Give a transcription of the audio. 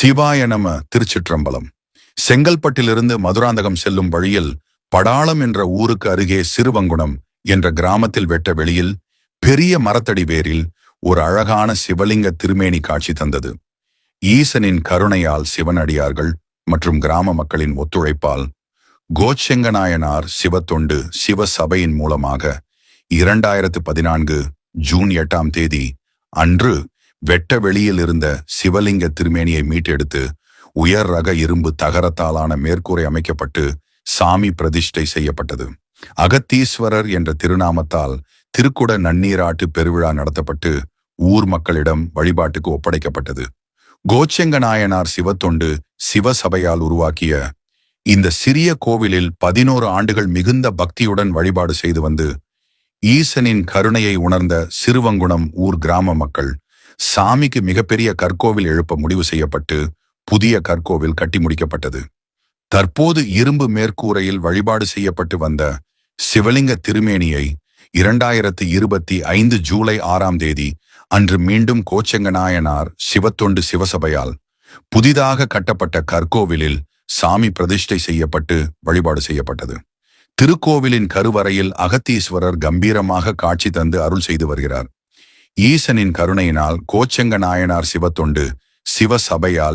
சிவாய நம திருச்சிற்றம்பலம். செங்கல்பட்டிலிருந்து மதுராந்தகம் செல்லும் வழியில் படாளம் என்ற ஊருக்கு அருகே சிறுவங்குணம் என்ற கிராமத்தில் வெட்ட வெளியில் பெரிய மரத்தடி வேரில் ஒரு அழகான சிவலிங்க திருமேனி காட்சி தந்தது. ஈசனின் கருணையால் சிவனடியார்கள் மற்றும் கிராம மக்களின் ஒத்துழைப்பால் கோச்செங்கநாயனார் சிவத்தொண்டு சிவ சபையின் மூலமாக இரண்டாயிரத்து பதினான்கு ஜூன் எட்டாம் தேதி அன்று வெட்ட வெளியில் இருந்த சிவலிங்க திருமேனியை மீட்டெடுத்து உயர் ரக இரும்பு தகரத்தாலான மேற்கூரை அமைக்கப்பட்டு சாமி பிரதிஷ்டை செய்யப்பட்டது. அகத்தீஸ்வரர் என்ற திருநாமத்தால் திருக்குட நன்னீராட்டு பெருவிழா நடத்தப்பட்டு ஊர் மக்களிடம் வழிபாட்டுக்கு ஒப்படைக்கப்பட்டது. கோச்செங்க நாயனார் சிவத்தொண்டு சிவசபையால் உருவாக்கிய இந்த சிறிய கோவிலில் பதினோரு ஆண்டுகள் மிகுந்த பக்தியுடன் வழிபாடு செய்து வந்து ஈசனின் கருணையை உணர்ந்த சிறுவங்குணம் ஊர் கிராம மக்கள் சாமிக்கு மிகப்பெரிய கற்கோவில் எழுப்ப முடிவு செய்யப்பட்டு புதிய கற்கோவில் கட்டி முடிக்கப்பட்டது. தற்போது இரும்பு மேற்கூரையில் வழிபாடு செய்யப்பட்டு வந்த சிவலிங்க திருமேனியை இரண்டாயிரத்து இருபத்தி ஐந்து ஜூலை ஆறாம் தேதி அன்று மீண்டும் கோச்செங்கநாயனார் சிவத்தொண்டு சிவசபையால் புதிதாக கட்டப்பட்ட கற்கோவிலில் சாமி பிரதிஷ்டை செய்யப்பட்டு வழிபாடு செய்யப்பட்டது. திருக்கோவிலின் கருவறையில் அகத்தீஸ்வரர் கம்பீரமாக காட்சி தந்து அருள் செய்து வருகிறார். ஈசனின் கருணையினால் கோச்செங்க நாயனார் சிவத்தொண்டு சிவசபையால்